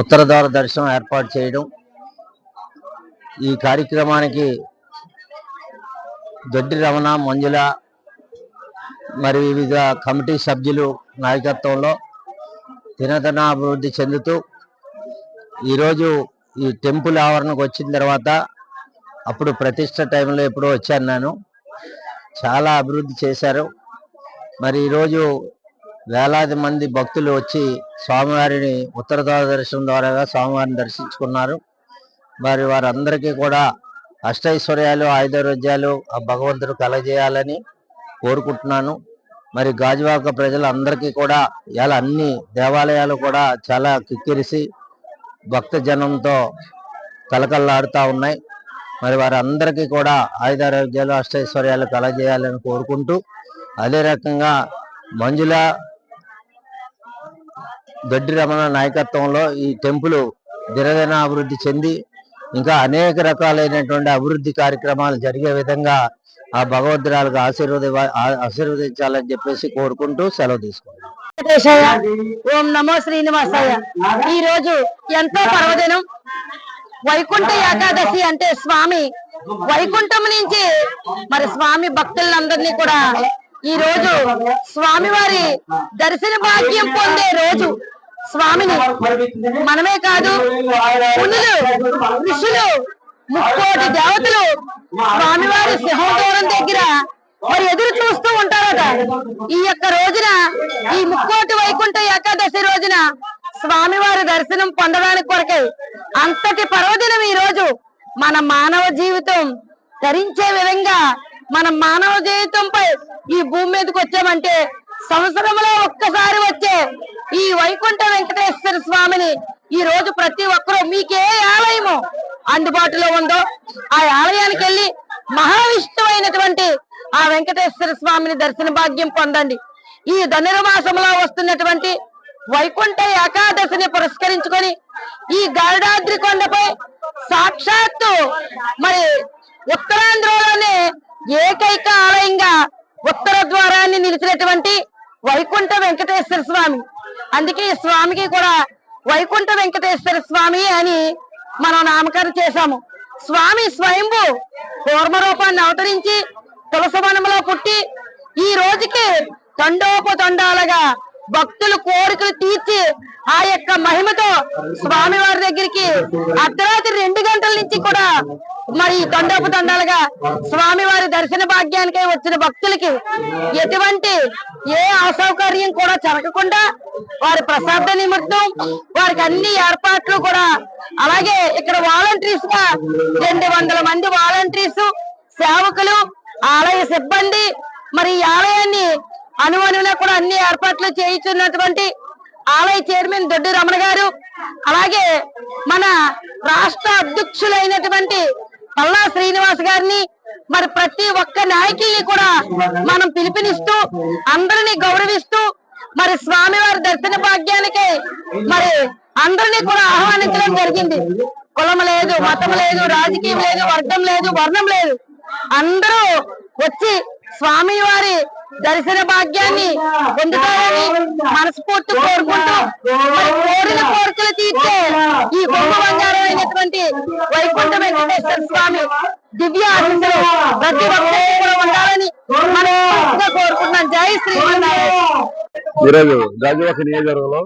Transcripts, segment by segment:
ఉత్తరద్వార దర్శనం ఏర్పాటు చేయడం ఈ కార్యక్రమానికి దొడ్డి రమణ మంజుల మరి వివిధ కమిటీ సభ్యులు నాయకత్వంలో తినదన అభివృద్ధి చెందుతూ ఈరోజు ఈ టెంపుల్ ఆవరణకు వచ్చిన తర్వాత అప్పుడు ప్రతిష్ట టైంలో ఎప్పుడో వచ్చాను నేను. చాలా అభివృద్ధి చేశారు. మరి ఈరోజు వేలాది మంది భక్తులు వచ్చి స్వామివారిని ఉత్తర దర్శనం ద్వారా స్వామివారిని దర్శించుకున్నారు. మరి వారందరికీ కూడా అష్టైశ్వర్యాలు ఆయుధారోగ్యాలు ఆ భగవంతుడు కలజేయాలని కోరుకుంటున్నాను. మరి గాజువాక ప్రజలందరికీ కూడా ఇలా అన్ని దేవాలయాలు కూడా చాలా కిక్కిరిసి భక్త జనంతో కలకల్లాడుతూ ఉన్నాయి. మరి వారందరికీ కూడా ఆయుధారోగ్యాలు అష్టైశ్వర్యాలు కలజేయాలని కోరుకుంటూ అదే రకంగా మంజుల దొడ్డి రమణ నాయకత్వంలో ఈ టెంపుల్ దినదిన అభివృద్ధి చెంది ఇంకా అనేక రకాలైనటువంటి అభివృద్ధి కార్యక్రమాలు జరిగే విధంగా ఆ భగవద్రాలకు ఆశీర్వది ఆశీర్వదించాలని చెప్పేసి కోరుకుంటూ సెలవు తీసుకున్నాం ఓం నమో శ్రీనివాసయ్య. ఈ రోజు ఎంతో పర్వదినం. వైకుంఠ ఏకాదశి అంటే స్వామి. వైకుంఠం నుంచి మరి స్వామి భక్తులందరినీ కూడా ఈ రోజు స్వామివారి దర్శన భాగ్యం పొందే రోజు స్వామిని మనమే కాదు పునులు ఋషులు ముక్కోటి దేవతలు స్వామివారి సింహదూరం దగ్గర మరి ఎదురు చూస్తూ ఉంటారట. ఈ యొక్క రోజున ఈ ముక్కోటి వైకుంఠ ఏకాదశి రోజున స్వామివారి దర్శనం పొందడానికి కొరకై అంతటి పర్వదినం ఈ రోజు మన మానవ జీవితం ధరించే విధంగా మన మానవ జీవితంపై ఈ భూమి మీదకి వచ్చామంటే సంవత్సరంలో ఒక్కసారి వచ్చే ఈ వైకుంఠ వెంకటేశ్వర స్వామిని ఈ రోజు ప్రతి ఒక్కరూ మీకే ఆలయము అందుబాటులో ఉందో ఆ ఆలయానికి వెళ్ళి మహావిష్ణువైనటువంటి ఆ వెంకటేశ్వర స్వామిని దర్శన భాగ్యం పొందండి. ఈ ధనుర్మాసంలో వస్తున్నటువంటి వైకుంఠ ఏకాదశిని పురస్కరించుకొని ఈ గారుడాద్రి కొండపై సాక్షాత్తు మరి ఉత్తరాంధ్రలోనే ఏకైక ఆలయంగా ఉత్తర ద్వారాన్ని నిలిచినటువంటి వైకుంఠ వెంకటేశ్వర స్వామి. అందుకే ఈ స్వామికి కూడా వైకుంఠ వెంకటేశ్వర స్వామి అని మనం నామకరణం చేశాము. స్వామి స్వయంభు కూర్మ రూపాన్ని అవతరించి తులసవనంలో పుట్టి ఈ రోజుకి తండోపతండాలుగా భక్తుల కోరికలు తీర్చి ఆ యొక్క మహిమతో స్వామి వారి దగ్గరికి అర్ధరాత్రి రెండు గంటల నుంచి కూడా మరి తండోపతండాలుగా స్వామి వారి దర్శన భాగ్యానికై వచ్చిన భక్తులకి ఎటువంటి ఏ అసౌకర్యం కూడా జరగకుండా వారి ప్రసాద నిమిత్తం వారికి అన్ని ఏర్పాట్లు కూడా అలాగే ఇక్కడ వాలంటీర్స్గా రెండు వందల మంది వాలంటీర్స్ సేవకులు ఆలయ సిబ్బంది మరి ఈ ఆలయాన్ని అనువనున కూడా అన్ని ఏర్పాట్లు చేయించున్నటువంటి ఆలయ చైర్మన్ దొడ్డి రమణ గారు అలాగే మన రాష్ట్ర అధ్యక్షులైనటువంటి పల్లా శ్రీనివాస్ గారిని మరి ప్రతి ఒక్క నాయకుల్ని కూడా మనం పిలుపునిస్తూ అందరినీ గౌరవిస్తూ మరి స్వామివారి దర్శన భాగ్యానికి మరి అందరినీ కూడా ఆహ్వానించడం జరిగింది. కులం లేదు మతం లేదు రాజకీయం లేదు వర్గం లేదు వర్ణం లేదు. అందరూ వచ్చి స్వామివారి దర్శన భాగ్యాన్ని పొందుతారని మనస్ఫూర్తి కోరుకుంటూ మరి కోరిన కోరికలు తీర్చే ఈ బొమ్మ బంగారం అయినటువంటి వైకుంఠ వెంకటేశ్వర స్వామి దివ్య ఆశీస్సులు ప్రతి ఒక్కరూ కూడా ఉండాలని మనస్ఫూర్తిగా కోరుకుంటున్నాను జై శ్రీమన్నారాయణ ఈరోజు గాజువాక నియోజకవర్గంలో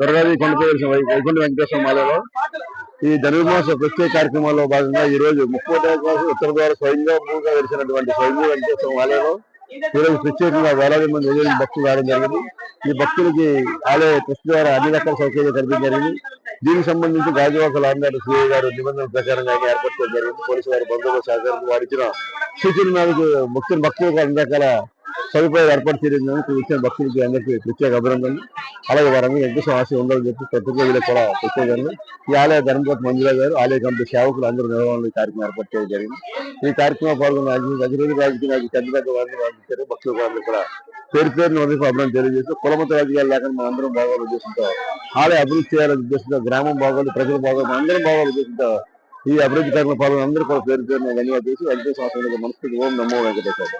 దుర్గాది కొండపై వెలిసిన వై- వైకుంఠ వెంకటేశ్వర మాలలో ఈ ధనుర్మాస ప్రత్యేక కార్యక్రమాల్లో భాగంగా ఈ రోజు కోసం ఉత్తర ద్వారా స్వయంగా భూమిగా వెలిసినటువంటి స్వయంభూ వెంకటేశ్వర మాలలో ఈరోజు ప్రత్యేకంగా వేలాది మంది వేలాది భక్తులు రావడం జరిగింది. ఈ భక్తులకి ఆలయ ట్రస్ట్ ద్వారా అన్ని రకాల సౌకర్యాలు కల్పించడం జరిగింది. దీనికి సంబంధించి గాజువాక లాండారు సిఐ గారు నిబంధనల ప్రకారంగా ఆయన ఏర్పాటు చేయడం జరిగింది. పోలీసు వారి బంధువుల సహకారం వారిచ్చిన సూచన మేరకు ముఖ్య భక్తులకు అన్ని రకాల సదుపాయాలు ఏర్పాటు చేయడం వచ్చిన భక్తులకి అందరికీ ప్రత్యేక అభినందనలు. అలాగే వారందరూ వెంకటేశ్వర ఆశ ఉండాలని చెప్పి ప్రతి ఒక్కరు కూడా ప్రత్యేకంగా ఈ ఆలయ ధర్మపతి మంజుల గారు ఆలయ కమిటీ సేవకులు అందరూ నిర్వహణ ఈ కార్యక్రమం ఏర్పాటు చేయడం జరిగింది. ఈ కార్యక్రమం పాల్గొన్న అధిరోజు రాజకీయ నాయకులు పెద్ద పెద్ద వారిని పంపించారు భక్తులు వారిని కూడా పేరు పేరును వదిలి అభినందన తెలియజేస్తూ కులమత రాజకీయాలు లేకుండా మనం అందరం బాగోలు ఉద్దేశంతో ఆలయ అభివృద్ధి చేయాలనే ఉద్దేశంతో గ్రామం బాగోలు ప్రజలు బాగోలు అందరం బాగోలు ఉద్దేశంతో ఈ అభివృద్ధి కార్యక్రమం పాల్గొన్న అందరూ కూడా పేరు పేరున ధన్యవాదాలు చేసి వెంకటేశ్వర మనస్ఫూర్తి ఓం నమో వెంకటేశ్వర.